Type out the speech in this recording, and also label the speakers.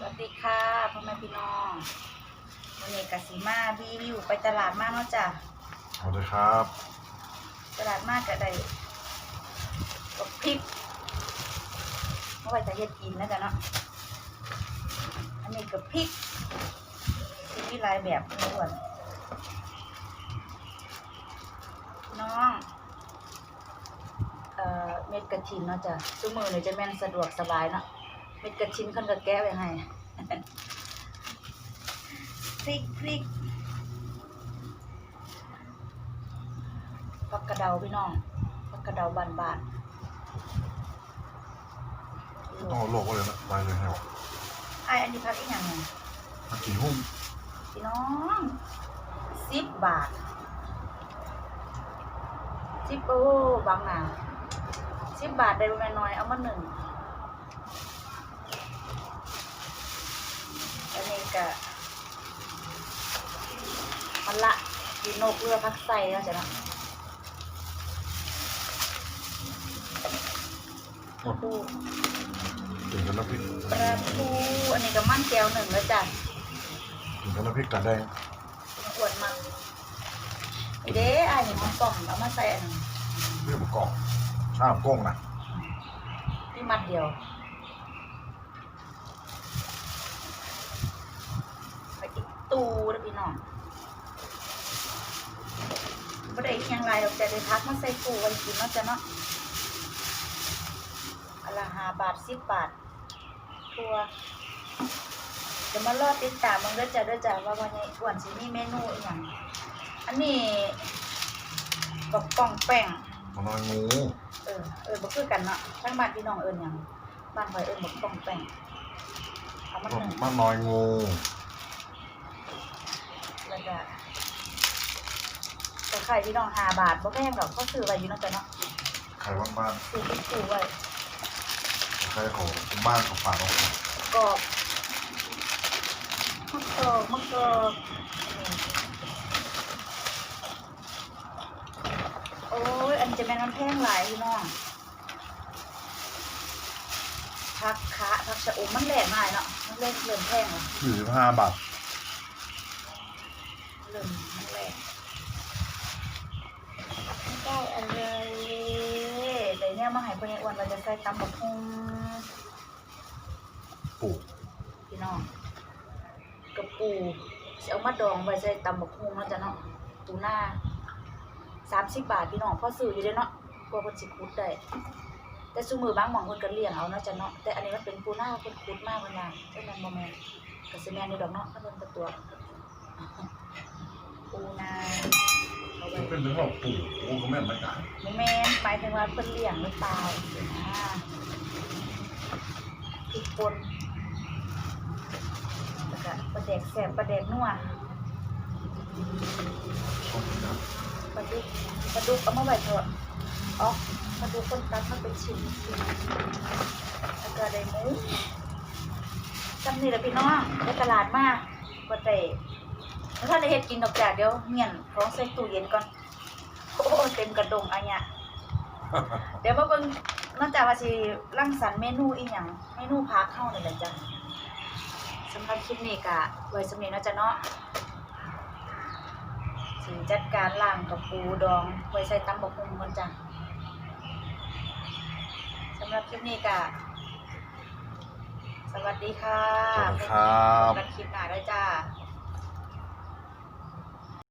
Speaker 1: สวัสดีค่ะพ่อแม่พี่น้องวันนี้กสิมารีวิวไปตลาดมากเนาะจ้ะ
Speaker 2: สวัสดีครับ
Speaker 1: ตลาดมากก็ได้กับพริกเอาไว้จะเฮ็ดกินนะจ๊ะเนาะอันนี้กับพริกพริกที่หลายแบบล้วนน้องเอ่อเม็ดกระถินเนาะจ้ะซุมือเนี่ยจะแม่นสะดวกสบายเนาะ เม็ดกระถินคนก็แก้ไว้ให้พริกพริกผักกระเดาพี่น้องผักกระเดาบานบาน
Speaker 2: ต้องเอาโลกไว้เลยนะไปเลยให้หมด
Speaker 1: ไออันนี้พักอีกอย่างหนึ่ง
Speaker 2: มันกี่หุ้ม
Speaker 1: พี่น้องสิบบาทสิบโอ้บางหนาสิบบาทได้ประมาณน้อยเอามาหนึ่งอันนี้ ก็มันละกินนกเรือพักใส่แล้วจ้ะเนาะ
Speaker 2: หมด
Speaker 1: ดู
Speaker 2: กินกันน้ำพริก
Speaker 1: ปลาทูอันนี้ก็มั่นแก้วหนึ่งแล้วจ้ะ
Speaker 2: กินกันน้ำพริกตาแดง
Speaker 1: อวดมันเด้ไอ้ายนี่มันกล่องเอามาใส่อันนั้น
Speaker 2: เรียกกรอบข้าวกล้องนะ
Speaker 1: ที่มัดเดียวไปอีก ตูแล้วพี่น้องไม่ได้เคียงไรหรอกแต่ได้พักมาใส่ปูไว้กินเนาะจ้ะเนาะอนละห้าบาทสิบบาททัวเดี๋ยวมารอติดตามมันเด้อจ้ะเด้อจ้ะว่าวันนี้อ้วนสิมีเมนูอีกอย่างอันนี้กับป้องแป้ง
Speaker 2: มันน้อยงู
Speaker 1: เออเออบ่คือกันเนาะทั้งบ้านพี่น้องเอิ้นหยังบ้านข่อยเอิ้นบ่ต้องแป้งเอามาหนึ่ง
Speaker 2: มันน้อยงู
Speaker 1: แล้วก็แต่ ไข่พี่น้อง5บาทบ่แพงดอกก็ซื้อไว้อยู่เนาะจ้ะเนาะ
Speaker 2: ใครบ้าน
Speaker 1: ซื้อที่ปูไว้
Speaker 2: ๆใครเขาบ้านเขาฝากเอา
Speaker 1: กรอบมะกอกมะกอกโอ้ยอันจะแม่นมันแพงหลายพี่น้องผักคะผักชะอมมันแหลกง่ายเนาะมันเล่นเริ่มแพงแล้ว
Speaker 2: สี่สิบห้าบาท
Speaker 1: เริ่มมันแรกไม่ได้อะไร แต่เนี่ยมาใหายคนอ้วนเราจะใส่ตำบักหุ่ง
Speaker 2: ปลูก
Speaker 1: พี่น้องกระปูสิเอามาดองไว้ใส่ตำบักหุ่งเนาะจ้ะเนาะตูหน้าสามสิบบาทพี่น้องพอซื้ออยู่เด้เนาะกลัวคนสิคุดได้แต่ซูมือบางหมองคนก็เลี้ยงเอาเนาะจ้ะเนาะแต่อันนี้มันเป็นปูหน้าคนคุดมากเลยนะใช่ไหมนบ่แม่นกระสิแมนนี่ดอกเนาะถ้าเป็นตะตัวปูนา เอาไว้
Speaker 2: เป็นถึงว่าปลูกปลูกก็แม่นไม่กัน
Speaker 1: บ่แม่นหมายถึงว่าเพิ่นเลี้ยงหรือเปล่าอ่าพริกป่นแล้วก็ปลาแดกแซ่บปลาแดกนัวปลาดุกปลาดุกเอามาไว้เถอะอ๋อปลาดุกคนตัดมาเป็นชิ้นแล้วก็ได้หมูจำนี่แหละพี่น้องไปตลาดมาบ่ได้แล้ว ถ้าได้เฮ็ดกินดอกจากเดี๋ยวเมียนของใส่ตู้เย็นก่อน โอ้เต็มกระดงอันเนี้ยเดี๋ยวมาเบิ่งนอกจากว่าสิรังสรรค์เมนูอีหยังเมนูพักเข้านี่แหละจ้ะสำหรับคลิปนี้ก็ไว้สำนี้เนาะจ้ะเนาะสิจัดการล้างกับปูดองไว้ใส่ตำบักหุ่งก่อนจ้ะสำหรับคลิปนี้ก็สวัสดีค่ะ
Speaker 2: สวัสดีครับ
Speaker 1: พบกันคลิปหน้า